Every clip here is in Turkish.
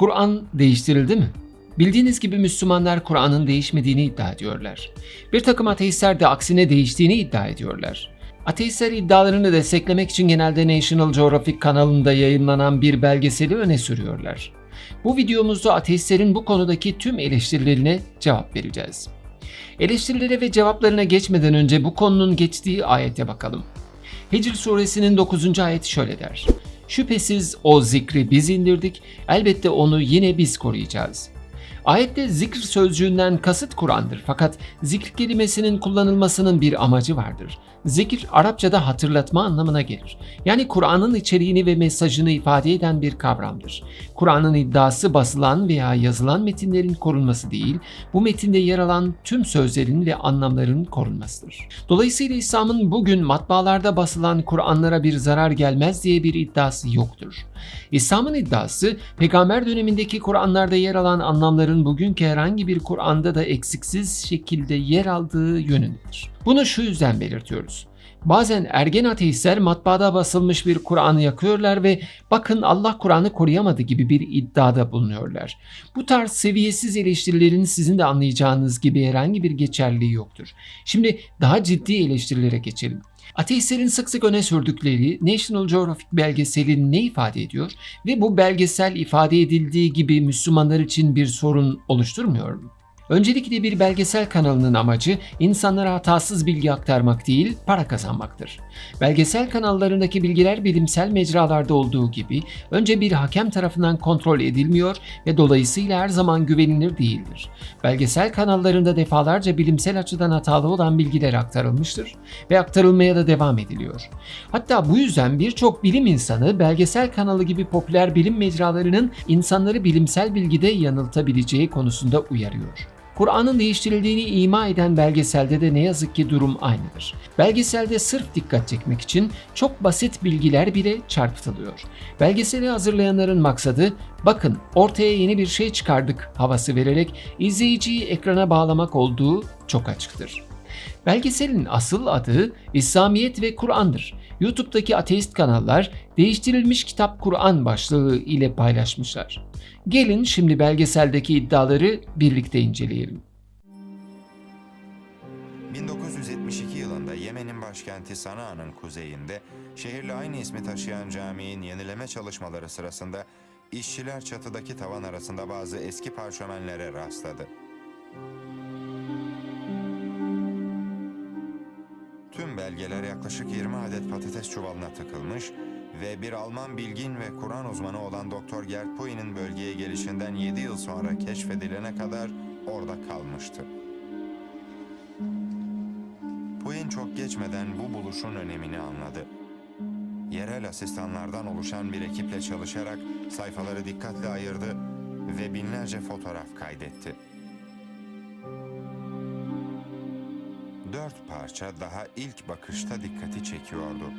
Kur'an değiştirildi mi? Bildiğiniz gibi Müslümanlar Kur'an'ın değişmediğini iddia ediyorlar. Bir takım ateistler de aksine değiştiğini iddia ediyorlar. Ateistler iddialarını desteklemek için genelde National Geographic kanalında yayınlanan bir belgeseli öne sürüyorlar. Bu videomuzda ateistlerin bu konudaki tüm eleştirilerine cevap vereceğiz. Eleştirilere ve cevaplarına geçmeden önce bu konunun geçtiği ayete bakalım. Hicr suresinin 9. ayeti şöyle der. Şüphesiz o zikri biz indirdik, elbette onu yine biz koruyacağız. Ayette zikr sözcüğünden kasıt Kur'an'dır fakat zikr kelimesinin kullanılmasının bir amacı vardır. Zikir Arapçada hatırlatma anlamına gelir. Yani Kur'an'ın içeriğini ve mesajını ifade eden bir kavramdır. Kur'an'ın iddiası basılan veya yazılan metinlerin korunması değil, bu metinde yer alan tüm sözlerin ve anlamların korunmasıdır. Dolayısıyla İslam'ın bugün matbaalarda basılan Kur'anlara bir zarar gelmez diye bir iddiası yoktur. İslam'ın iddiası peygamber dönemindeki Kur'anlarda yer alan anlamların bugünkü herhangi bir Kur'an'da da eksiksiz şekilde yer aldığı yönündedir. Bunu şu yüzden belirtiyoruz. Bazen ergen ateistler matbaada basılmış bir Kur'an'ı yakıyorlar ve bakın Allah Kur'an'ı koruyamadı gibi bir iddiada bulunuyorlar. Bu tarz seviyesiz eleştirilerin sizin de anlayacağınız gibi herhangi bir geçerliliği yoktur. Şimdi daha ciddi eleştirilere geçelim. Ateistlerin sık sık öne sürdükleri National Geographic belgeseli ne ifade ediyor ve bu belgesel ifade edildiği gibi Müslümanlar için bir sorun oluşturmuyor mu? Öncelikle bir belgesel kanalının amacı insanlara hatasız bilgi aktarmak değil, para kazanmaktır. Belgesel kanallarındaki bilgiler bilimsel mecralarda olduğu gibi önce bir hakem tarafından kontrol edilmiyor ve dolayısıyla her zaman güvenilir değildir. Belgesel kanallarında defalarca bilimsel açıdan hatalı olan bilgiler aktarılmıştır ve aktarılmaya da devam ediliyor. Hatta bu yüzden birçok bilim insanı belgesel kanalı gibi popüler bilim mecralarının insanları bilimsel bilgide yanıltabileceği konusunda uyarıyor. Kur'an'ın değiştirildiğini ima eden belgeselde de ne yazık ki durum aynıdır. Belgeselde sırf dikkat çekmek için çok basit bilgiler bile çarpıtılıyor. Belgeseli hazırlayanların maksadı bakın ortaya yeni bir şey çıkardık havası vererek izleyiciyi ekrana bağlamak olduğu çok açıktır. Belgeselin asıl adı İslamiyet ve Kur'an'dır. YouTube'daki ateist kanallar değiştirilmiş kitap Kur'an başlığı ile paylaşmışlar. Gelin şimdi belgeseldeki iddiaları birlikte inceleyelim. 1972 yılında Yemen'in başkenti Sana'nın kuzeyinde şehirle aynı ismi taşıyan caminin yenileme çalışmaları sırasında işçiler çatıdaki tavan arasında bazı eski parşömenlere rastladı. Tüm belgeler yaklaşık 20 adet patates çuvalına tıkılmış ve bir Alman bilgin ve Kur'an uzmanı olan Doktor Gerd Pui'nin bölgeye gelişinden 7 yıl sonra keşfedilene kadar orada kalmıştı. Puin çok geçmeden bu buluşun önemini anladı. Yerel asistanlardan oluşan bir ekiple çalışarak sayfaları dikkatle ayırdı ve binlerce fotoğraf kaydetti. Parça daha ilk bakışta dikkati çekiyordu.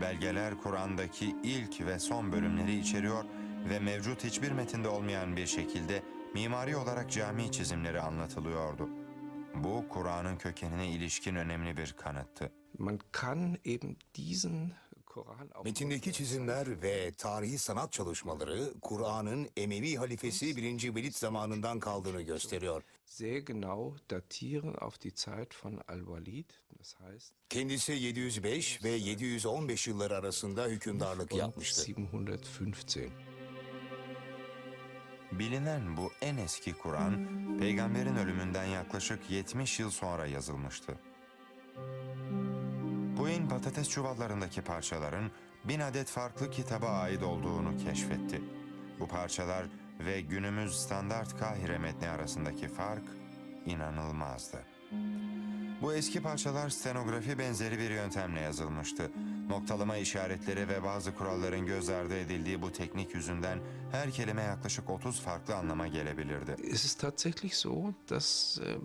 Belgeler Kur'an'daki ilk ve son bölümleri içeriyor ve mevcut hiçbir metinde olmayan bir şekilde mimari olarak cami çizimleri anlatılıyordu. Bu Kur'an'ın kökenine ilişkin önemli bir kanıttı. Man kann eben diesen Metindeki çizimler ve tarihi sanat çalışmaları Kur'an'ın Emevi halifesi 1. Velid zamanından kaldığını gösteriyor. sehr genau datieren auf die Zeit von Al-Walid. Das heißt, Kendisi 705 ve 715 yılları arasında hükümdarlık yapmıştı. 715. Bilinen bu en eski Kur'an, peygamberin ölümünden yaklaşık 70 yıl sonra yazılmıştı. Puin patates çuvallarındaki parçaların bin adet farklı kitaba ait olduğunu keşfetti. Bu parçalar ve günümüz standart Kahire metni arasındaki fark inanılmazdı. Bu eski parçalar stenografi benzeri bir yöntemle yazılmıştı. Noktalama işaretleri ve bazı kuralların göz ardı edildiği bu teknik yüzünden her kelime yaklaşık 30 farklı anlama gelebilirdi. Es ist tatsächlich so, dass äh,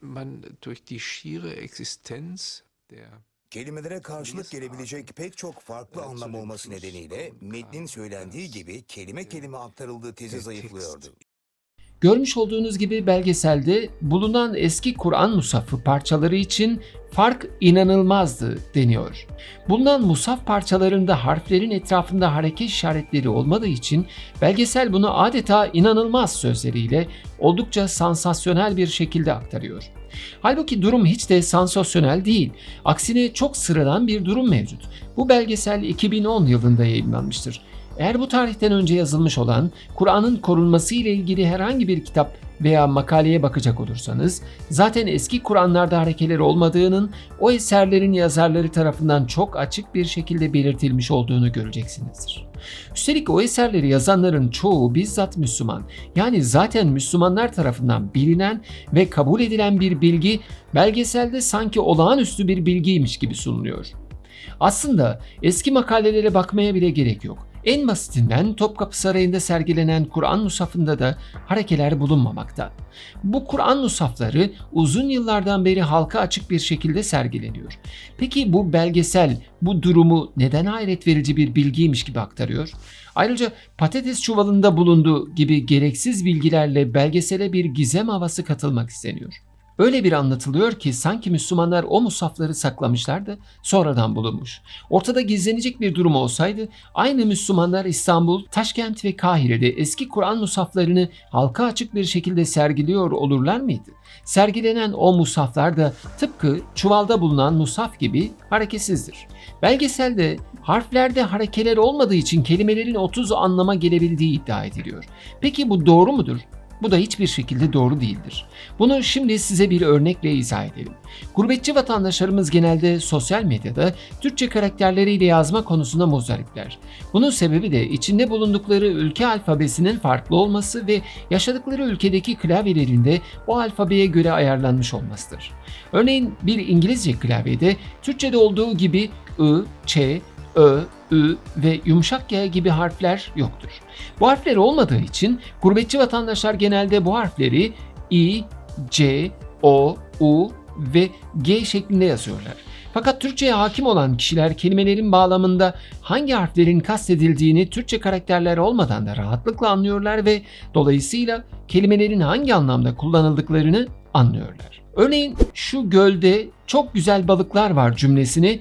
man durch die schiere Existenz der Kelimelere karşılık gelebilecek pek çok farklı anlam olması nedeniyle metnin söylendiği gibi kelime kelime aktarıldığı tezi zayıflıyordu. Görmüş olduğunuz gibi belgeselde bulunan eski Kur'an musafı parçaları için fark inanılmazdı deniyor. Bulunan musaf parçalarında harflerin etrafında hareket işaretleri olmadığı için belgesel bunu adeta inanılmaz sözleriyle oldukça sansasyonel bir şekilde aktarıyor. Halbuki durum hiç de sansasyonel değil. Aksine çok sıradan bir durum mevcut. Bu belgesel 2010 yılında yayınlanmıştır. Eğer bu tarihten önce yazılmış olan Kur'an'ın korunması ile ilgili herhangi bir kitap veya makaleye bakacak olursanız zaten eski Kur'anlarda harekeler olmadığının o eserlerin yazarları tarafından çok açık bir şekilde belirtilmiş olduğunu göreceksinizdir. Üstelik o eserleri yazanların çoğu bizzat Müslüman. Yani zaten Müslümanlar tarafından bilinen ve kabul edilen bir bilgi belgeselde sanki olağanüstü bir bilgiymiş gibi sunuluyor. Aslında eski makalelere bakmaya bile gerek yok. En basitinden Topkapı Sarayı'nda sergilenen Kur'an musafında da harekeler bulunmamakta. Bu Kur'an musafları uzun yıllardan beri halka açık bir şekilde sergileniyor. Peki bu belgesel bu durumu neden hayret verici bir bilgiymiş gibi aktarıyor? Ayrıca patates çuvalında bulunduğu gibi gereksiz bilgilerle belgesele bir gizem havası katılmak isteniyor. Öyle bir anlatılıyor ki sanki Müslümanlar o musafları saklamışlar da sonradan bulunmuş. Ortada gizlenecek bir durum olsaydı aynı Müslümanlar İstanbul, Taşkent ve Kahire'de eski Kur'an musaflarını halka açık bir şekilde sergiliyor olurlar mıydı? Sergilenen o musaflar da tıpkı çuvalda bulunan musaf gibi hareketsizdir. Belgeselde harflerde harekeler olmadığı için kelimelerin 30 anlama gelebildiği iddia ediliyor. Peki bu doğru mudur? Bu da hiçbir şekilde doğru değildir. Bunu şimdi size bir örnekle izah edelim. Gurbetçi vatandaşlarımız genelde sosyal medyada Türkçe karakterleriyle yazma konusunda muzdaripler. Bunun sebebi de içinde bulundukları ülke alfabesinin farklı olması ve yaşadıkları ülkedeki klavyelerinde o alfabeye göre ayarlanmış olmasıdır. Örneğin bir İngilizce klavyede Türkçe'de olduğu gibi I, Ç, Ö, Ü ve yumuşak G gibi harfler yoktur. Bu harfler olmadığı için gurbetçi vatandaşlar genelde bu harfleri I, C, O, U ve G şeklinde yazıyorlar. Fakat Türkçe'ye hakim olan kişiler kelimelerin bağlamında hangi harflerin kastedildiğini Türkçe karakterler olmadan da rahatlıkla anlıyorlar ve dolayısıyla kelimelerin hangi anlamda kullanıldıklarını anlıyorlar. Örneğin şu gölde çok güzel balıklar var cümlesini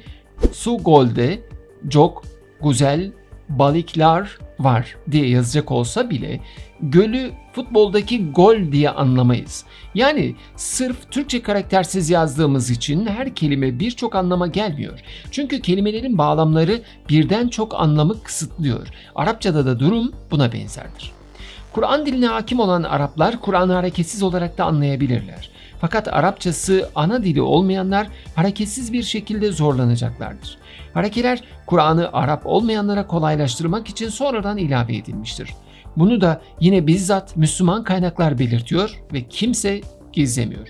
su golde çok güzel balıklar var diye yazacak olsa bile gölü futboldaki gol diye anlamayız. Yani sırf Türkçe karaktersiz yazdığımız için her kelime birçok anlama gelmiyor. Çünkü kelimelerin bağlamları birden çok anlamı kısıtlıyor. Arapçada da durum buna benzerdir. Kur'an diline hakim olan Araplar Kur'an'ı hareketsiz olarak da anlayabilirler. Fakat Arapçası ana dili olmayanlar hareketsiz bir şekilde zorlanacaklardır. Harekeler Kur'an'ı Arap olmayanlara kolaylaştırmak için sonradan ilave edilmiştir. Bunu da yine bizzat Müslüman kaynaklar belirtiyor ve kimse gizlemiyor.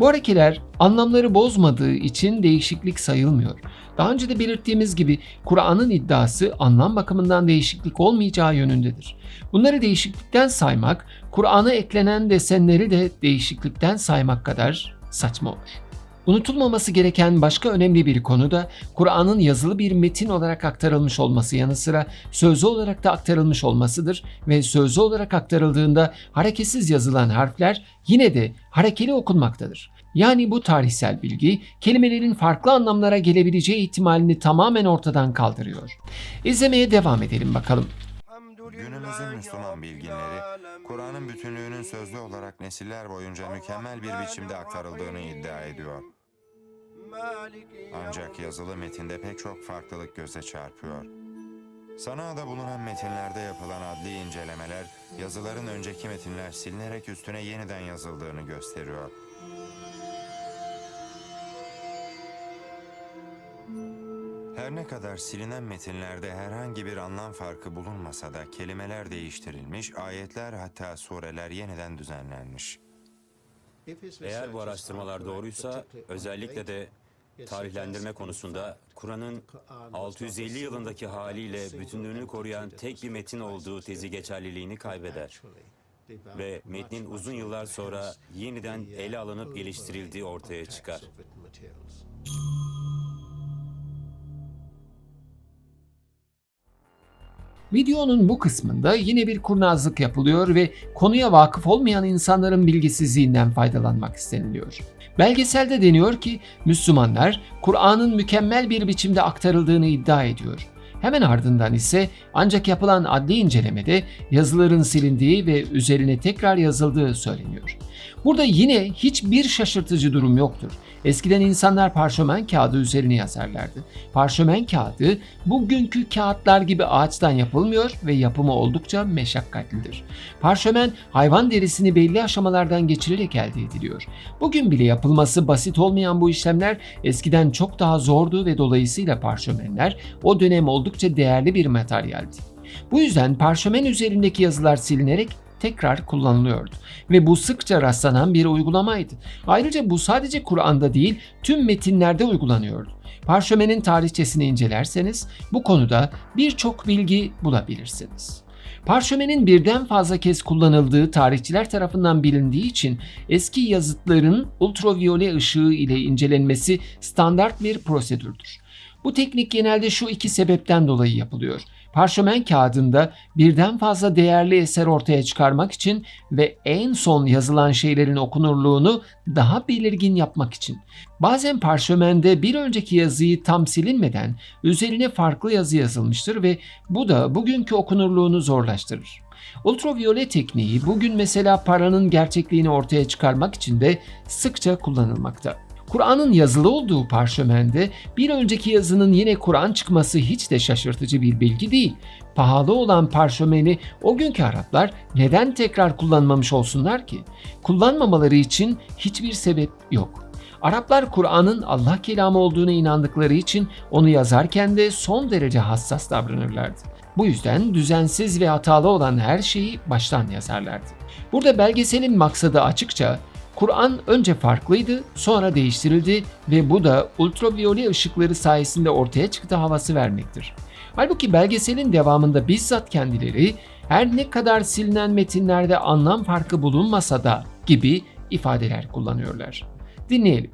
Bu harekeler anlamları bozmadığı için değişiklik sayılmıyor. Daha önce de belirttiğimiz gibi Kur'an'ın iddiası anlam bakımından değişiklik olmayacağı yönündedir. Bunları değişiklikten saymak, Kur'an'a eklenen desenleri de değişiklikten saymak kadar saçma olur. Unutulmaması gereken başka önemli bir konu da Kur'an'ın yazılı bir metin olarak aktarılmış olması yanı sıra sözlü olarak da aktarılmış olmasıdır ve sözlü olarak aktarıldığında hareketsiz yazılan harfler yine de harekeli okunmaktadır. Yani bu tarihsel bilgi kelimelerin farklı anlamlara gelebileceği ihtimalini tamamen ortadan kaldırıyor. İzlemeye devam edelim bakalım. Günümüzün Müslüman bilginleri, Kur'an'ın bütünlüğünün sözlü olarak nesiller boyunca mükemmel bir biçimde aktarıldığını iddia ediyor. Ancak yazılı metinde pek çok farklılık göze çarpıyor. Sana'da bulunan metinlerde yapılan adli incelemeler, yazıların önceki metinler silinerek üstüne yeniden yazıldığını gösteriyor. Her ne kadar silinen metinlerde herhangi bir anlam farkı bulunmasa da kelimeler değiştirilmiş, ayetler hatta sureler yeniden düzenlenmiş. Eğer bu araştırmalar doğruysa özellikle de tarihlendirme konusunda Kur'an'ın 650 yılındaki haliyle bütünlüğünü koruyan tek bir metin olduğu tezi geçerliliğini kaybeder. Ve metnin uzun yıllar sonra yeniden ele alınıp geliştirildiği ortaya çıkar. Videonun bu kısmında yine bir kurnazlık yapılıyor ve konuya vakıf olmayan insanların bilgisizliğinden faydalanmak isteniliyor. Belgeselde deniyor ki Müslümanlar Kur'an'ın mükemmel bir biçimde aktarıldığını iddia ediyor. Hemen ardından ise ancak yapılan adli incelemede yazıların silindiği ve üzerine tekrar yazıldığı söyleniyor. Burada yine hiçbir şaşırtıcı durum yoktur. Eskiden insanlar parşömen kağıdı üzerine yazarlardı. Parşömen kağıdı bugünkü kağıtlar gibi ağaçtan yapılmıyor ve yapımı oldukça meşakkatlidir. Parşömen hayvan derisini belli aşamalardan geçirerek elde ediliyor. Bugün bile yapılması basit olmayan bu işlemler eskiden çok daha zordu ve dolayısıyla parşömenler o dönem oldukça değerli bir materyaldi. Bu yüzden parşömen üzerindeki yazılar silinerek tekrar kullanılıyordu ve bu sıkça rastlanan bir uygulamaydı. Ayrıca bu sadece Kur'an'da değil tüm metinlerde uygulanıyordu. Parşömenin tarihçesini incelerseniz bu konuda birçok bilgi bulabilirsiniz. Parşömenin birden fazla kez kullanıldığı tarihçiler tarafından bilindiği için eski yazıtların ultraviyole ışığı ile incelenmesi standart bir prosedürdür. Bu teknik genelde şu iki sebepten dolayı yapılıyor. Parşömen kağıdında birden fazla değerli eser ortaya çıkarmak için ve en son yazılan şeylerin okunurluğunu daha belirgin yapmak için. Bazen parşömende bir önceki yazıyı tam silinmeden üzerine farklı yazı yazılmıştır ve bu da bugünkü okunurluğunu zorlaştırır. Ultraviyole tekniği bugün mesela paranın gerçekliğini ortaya çıkarmak için de sıkça kullanılmakta. Kur'an'ın yazılı olduğu parşömende bir önceki yazının yine Kur'an çıkması hiç de şaşırtıcı bir bilgi değil. Pahalı olan parşömeni o günkü Araplar neden tekrar kullanmamış olsunlar ki? Kullanmamaları için hiçbir sebep yok. Araplar Kur'an'ın Allah kelamı olduğunu inandıkları için onu yazarken de son derece hassas davranırlardı. Bu yüzden düzensiz ve hatalı olan her şeyi baştan yazarlardı. Burada belgeselin maksadı açıkça Kur'an önce farklıydı, sonra değiştirildi ve bu da ultraviyole ışıkları sayesinde ortaya çıktı havası vermektir. Halbuki belgeselin devamında bizzat kendileri her ne kadar silinen metinlerde anlam farkı bulunmasa da gibi ifadeler kullanıyorlar. Dinleyelim.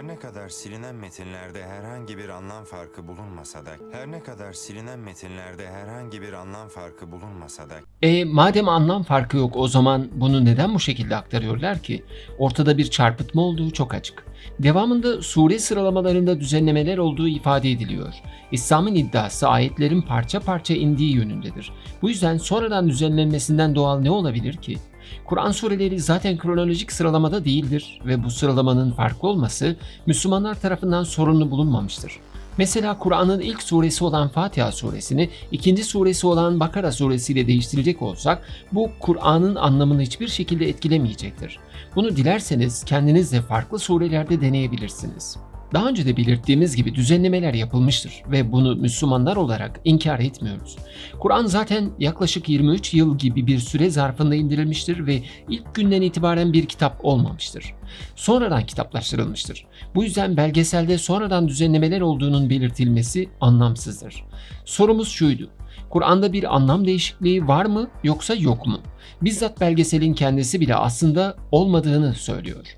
Her ne kadar silinen metinlerde herhangi bir anlam farkı bulunmasa da, her ne kadar silinen metinlerde herhangi bir anlam farkı bulunmasa da, E madem anlam farkı yok o zaman bunu neden bu şekilde aktarıyorlar ki? Ortada bir çarpıtma olduğu çok açık. Devamında sure sıralamalarında düzenlemeler olduğu ifade ediliyor. İslam'ın iddiası ayetlerin parça parça indiği yönündedir. Bu yüzden sonradan düzenlenmesinden doğal ne olabilir ki? Kur'an sureleri zaten kronolojik sıralamada değildir ve bu sıralamanın farklı olması Müslümanlar tarafından sorunlu bulunmamıştır. Mesela Kur'an'ın ilk suresi olan Fatiha suresini ikinci suresi olan Bakara suresiyle değiştirecek olsak bu Kur'an'ın anlamını hiçbir şekilde etkilemeyecektir. Bunu dilerseniz kendiniz de farklı surelerde deneyebilirsiniz. Daha önce de belirttiğimiz gibi düzenlemeler yapılmıştır ve bunu Müslümanlar olarak inkar etmiyoruz. Kur'an zaten yaklaşık 23 yıl gibi bir süre zarfında indirilmiştir ve ilk günden itibaren bir kitap olmamıştır. Sonradan kitaplaştırılmıştır. Bu yüzden belgeselde sonradan düzenlemeler olduğunun belirtilmesi anlamsızdır. Sorumuz şuydu. Kur'an'da bir anlam değişikliği var mı yoksa yok mu? Bizzat belgeselin kendisi bile aslında olmadığını söylüyor.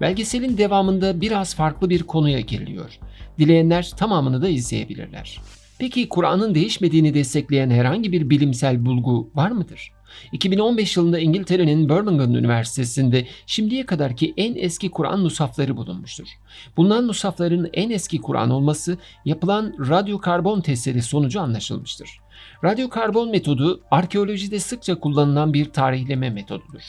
Belgeselin devamında biraz farklı bir konuya giriliyor. Dileyenler tamamını da izleyebilirler. Peki Kur'an'ın değişmediğini destekleyen herhangi bir bilimsel bulgu var mıdır? 2015 yılında İngiltere'nin Birmingham Üniversitesi'nde şimdiye kadarki en eski Kur'an musafları bulunmuştur. Bulunan musafların en eski Kur'an olması yapılan radyokarbon testleri sonucu anlaşılmıştır. Radyokarbon metodu arkeolojide sıkça kullanılan bir tarihleme metodudur.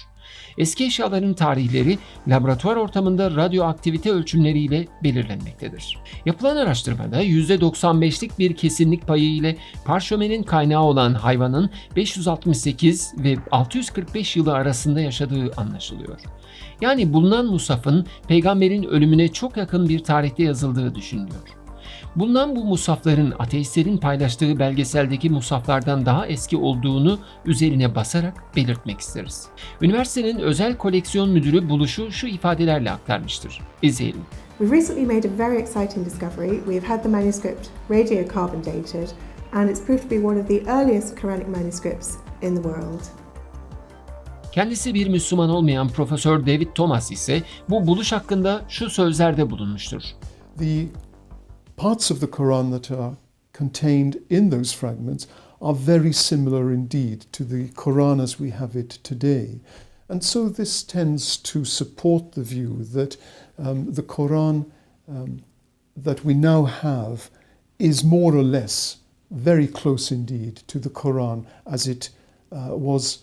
Eski eşyaların tarihleri laboratuvar ortamında radyoaktivite ölçümleriyle belirlenmektedir. Yapılan araştırmada %95'lik bir kesinlik payı ile parşömenin kaynağı olan hayvanın 568 ve 645 yılı arasında yaşadığı anlaşılıyor. Yani bulunan musafın peygamberin ölümüne çok yakın bir tarihte yazıldığı düşünülüyor. Bulunan bu musafların ateistlerin paylaştığı belgeseldeki musaflardan daha eski olduğunu üzerine basarak belirtmek isteriz. Üniversitenin özel koleksiyon müdürü buluşu şu ifadelerle aktarmıştır. İzleyelim. We've recently made a very exciting discovery. We've had the manuscript radiocarbon dated, and it's proved to be one of the earliest Quranic manuscripts in the world. Kendisi bir Müslüman olmayan Profesör David Thomas ise bu buluş hakkında şu sözlerde bulunmuştur. The parts of the Quran that are contained in those fragments are very similar indeed to the Quran as we have it today. And so this tends to support the view that um, the Quran um, that we now have is more or less very close indeed to the Quran as it uh, was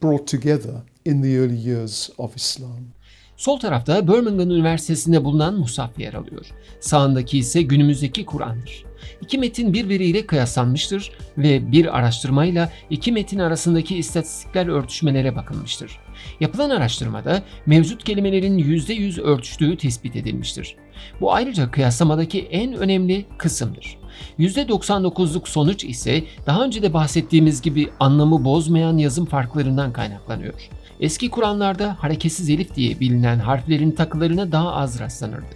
brought together in the early years of Islam. Sol tarafta Birmingham Üniversitesi'nde bulunan Musaf yer alıyor. Sağındaki ise günümüzdeki Kur'an'dır. İki metin birbiriyle kıyaslanmıştır ve bir araştırmayla iki metin arasındaki istatistikler örtüşmelere bakılmıştır. Yapılan araştırmada mevcut kelimelerin %100 örtüştüğü tespit edilmiştir. Bu ayrıca kıyaslamadaki en önemli kısımdır. %99'luk sonuç ise daha önce de bahsettiğimiz gibi anlamı bozmayan yazım farklarından kaynaklanıyor. Eski Kur'anlarda hareketsiz elif diye bilinen harflerin takılarına daha az rastlanırdı.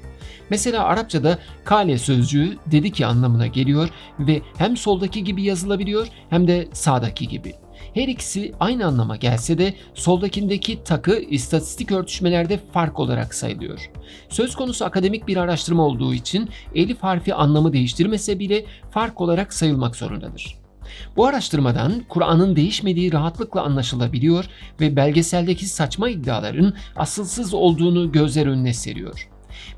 Mesela Arapçada kale sözcüğü dedi ki anlamına geliyor ve hem soldaki gibi yazılabiliyor hem de sağdaki gibi. Her ikisi aynı anlama gelse de soldakindeki takı istatistik örtüşmelerde fark olarak sayılıyor. Söz konusu akademik bir araştırma olduğu için elif harfi anlamı değiştirmese bile fark olarak sayılmak zorundadır. Bu araştırmadan Kur'an'ın değişmediği rahatlıkla anlaşılabiliyor ve belgeseldeki saçma iddiaların asılsız olduğunu gözler önüne seriyor.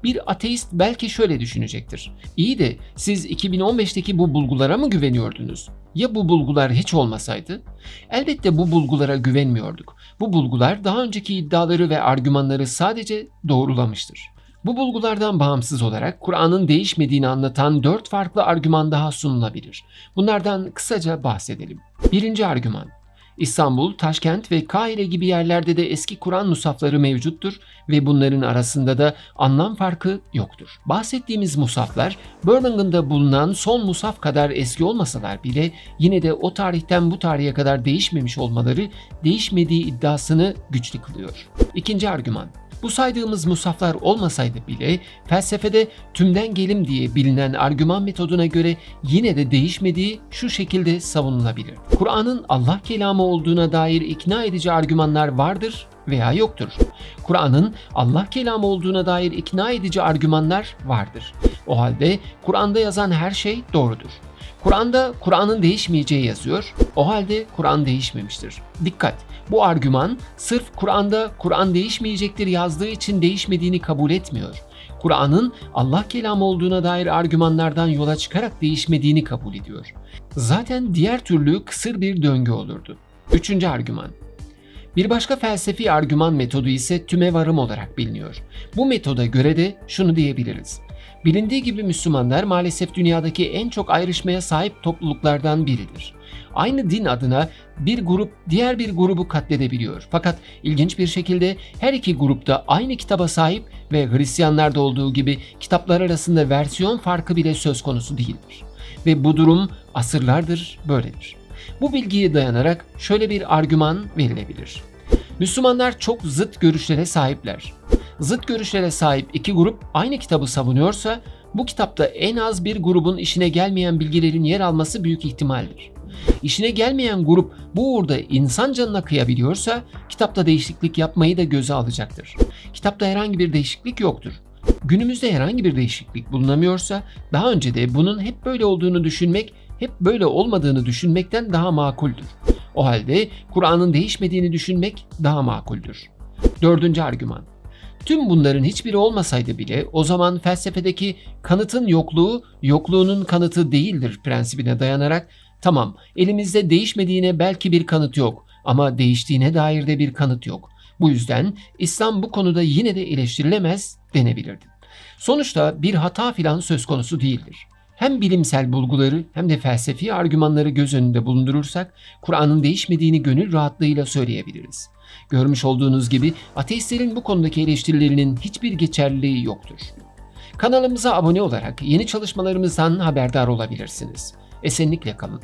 Bir ateist belki şöyle düşünecektir. İyi de siz 2015'teki bu bulgulara mı güveniyordunuz? Ya bu bulgular hiç olmasaydı? Elbette bu bulgulara güvenmiyorduk. Bu bulgular daha önceki iddiaları ve argümanları sadece doğrulamıştır. Bu bulgulardan bağımsız olarak Kur'an'ın değişmediğini anlatan dört farklı argüman daha sunulabilir. Bunlardan kısaca bahsedelim. Birinci argüman. İstanbul, Taşkent ve Kahire gibi yerlerde de eski Kur'an musafları mevcuttur ve bunların arasında da anlam farkı yoktur. Bahsettiğimiz musaflar Birmingham'da bulunan son musaf kadar eski olmasalar bile yine de o tarihten bu tarihe kadar değişmemiş olmaları değişmediği iddiasını güçlü kılıyor. İkinci argüman. Bu saydığımız musaflar olmasaydı bile felsefede tümden gelim diye bilinen argüman metoduna göre yine de değişmediği şu şekilde savunulabilir. Kur'an'ın Allah kelamı olduğuna dair ikna edici argümanlar vardır veya yoktur. Kur'an'ın Allah kelamı olduğuna dair ikna edici argümanlar vardır. O halde Kur'an'da yazan her şey doğrudur. Kur'an'da Kur'an'ın değişmeyeceği yazıyor. O halde Kur'an değişmemiştir. Dikkat! Bu argüman sırf Kur'an'da Kur'an değişmeyecektir yazdığı için değişmediğini kabul etmiyor. Kur'an'ın Allah kelamı olduğuna dair argümanlardan yola çıkarak değişmediğini kabul ediyor. Zaten diğer türlü kısır bir döngü olurdu. Üçüncü argüman. Bir başka felsefi argüman metodu ise tümevarım olarak biliniyor. Bu metoda göre de şunu diyebiliriz. Bilindiği gibi Müslümanlar maalesef dünyadaki en çok ayrışmaya sahip topluluklardan biridir. Aynı din adına bir grup diğer bir grubu katledebiliyor. Fakat ilginç bir şekilde her iki grupta aynı kitaba sahip ve Hristiyanlarda olduğu gibi kitaplar arasında versiyon farkı bile söz konusu değildir. Ve bu durum asırlardır böyledir. Bu bilgiye dayanarak şöyle bir argüman verilebilir. Müslümanlar çok zıt görüşlere sahipler. Zıt görüşlere sahip iki grup aynı kitabı savunuyorsa bu kitapta en az bir grubun işine gelmeyen bilgilerin yer alması büyük ihtimaldir. İşine gelmeyen grup bu uğurda insan canına kıyabiliyorsa kitapta değişiklik yapmayı da göze alacaktır. Kitapta herhangi bir değişiklik yoktur. Günümüzde herhangi bir değişiklik bulunamıyorsa daha önce de bunun hep böyle olduğunu düşünmek, hep böyle olmadığını düşünmekten daha makuldür. O halde Kur'an'ın değişmediğini düşünmek daha makuldür. Dördüncü argüman. Tüm bunların hiçbiri olmasaydı bile o zaman felsefedeki kanıtın yokluğu yokluğunun kanıtı değildir prensibine dayanarak tamam elimizde değişmediğine belki bir kanıt yok ama değiştiğine dair de bir kanıt yok. Bu yüzden İslam bu konuda yine de eleştirilemez denebilirdi. Sonuçta bir hata filan söz konusu değildir. Hem bilimsel bulguları hem de felsefi argümanları göz önünde bulundurursak Kur'an'ın değişmediğini gönül rahatlığıyla söyleyebiliriz. Görmüş olduğunuz gibi ateistlerin bu konudaki eleştirilerinin hiçbir geçerliliği yoktur. Kanalımıza abone olarak yeni çalışmalarımızdan haberdar olabilirsiniz. Esenlikle kalın.